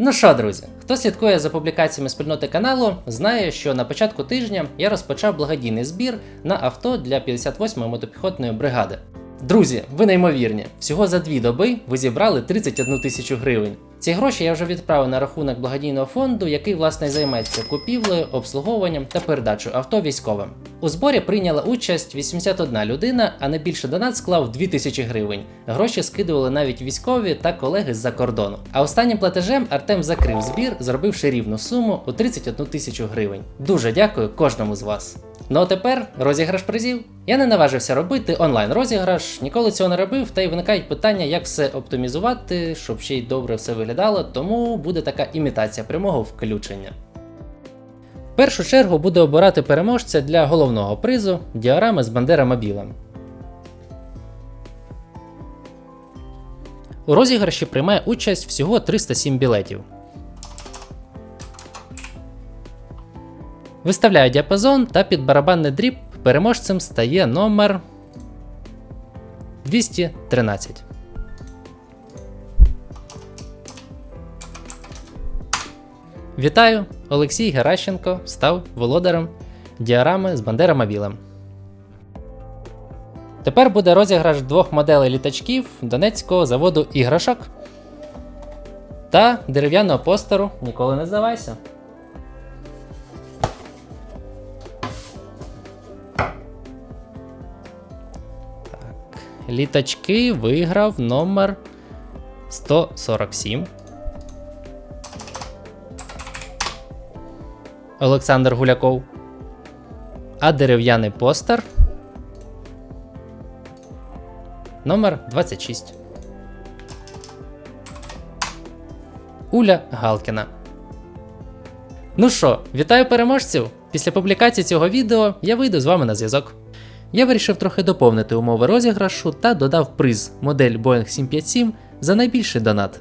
Ну що, друзі, хто слідкує за публікаціями спільноти каналу, знає, що на початку тижня я розпочав благодійний збір на авто для 58-ї мотопіхотної бригади. Друзі, ви неймовірні. Всього за дві доби ви зібрали 31 тисячу гривень. Ці гроші я вже відправив на рахунок благодійного фонду, який власне займеться купівлею, обслуговуванням та передачою авто військовим. У зборі прийняла участь 81 людина, а найбільше донат склав 2000 гривень. Гроші скидували навіть військові та колеги з-за кордону. А останнім платежем Артем закрив збір, зробивши рівну суму у 31 тисячу гривень. Дуже дякую кожному з вас. Ну а тепер розіграш призів. Я не наважився робити онлайн розіграш, ніколи цього не робив, та й виникають питання, як все оптимізувати, щоб ще й добре все виглядало, тому буде така імітація прямого включення. В першу чергу буду обирати переможця для головного призу діарами з Бандера Мобілем. У розіграші приймає участь всього 307 білетів. Виставляю діапазон та під барабанний дріб переможцем стає номер 213. Вітаю! Олексій Геращенко став володарем діарами з Бандера Мобілем. Тепер буде розіграш двох моделей літачків Донецького заводу іграшок та дерев'яного постеру Ніколи не здавайся. Літачки виграв номер 147. Олександр Гуляков. А дерев'яний постер. Номер 26. Уля Галкіна. Ну що, вітаю переможців! Після публікації цього відео я вийду з вами на зв'язок. Я вирішив трохи доповнити умови розіграшу та додав приз модель Boeing 757 за найбільший донат.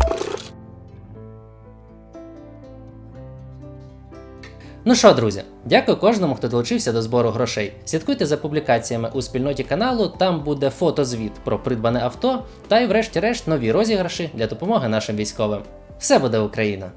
Ну що, друзі, дякую кожному, хто долучився до збору грошей. Слідкуйте за публікаціями у спільноті каналу, там буде фотозвіт про придбане авто та й, врешті-решт, нові розіграші для допомоги нашим військовим. Все буде Україна!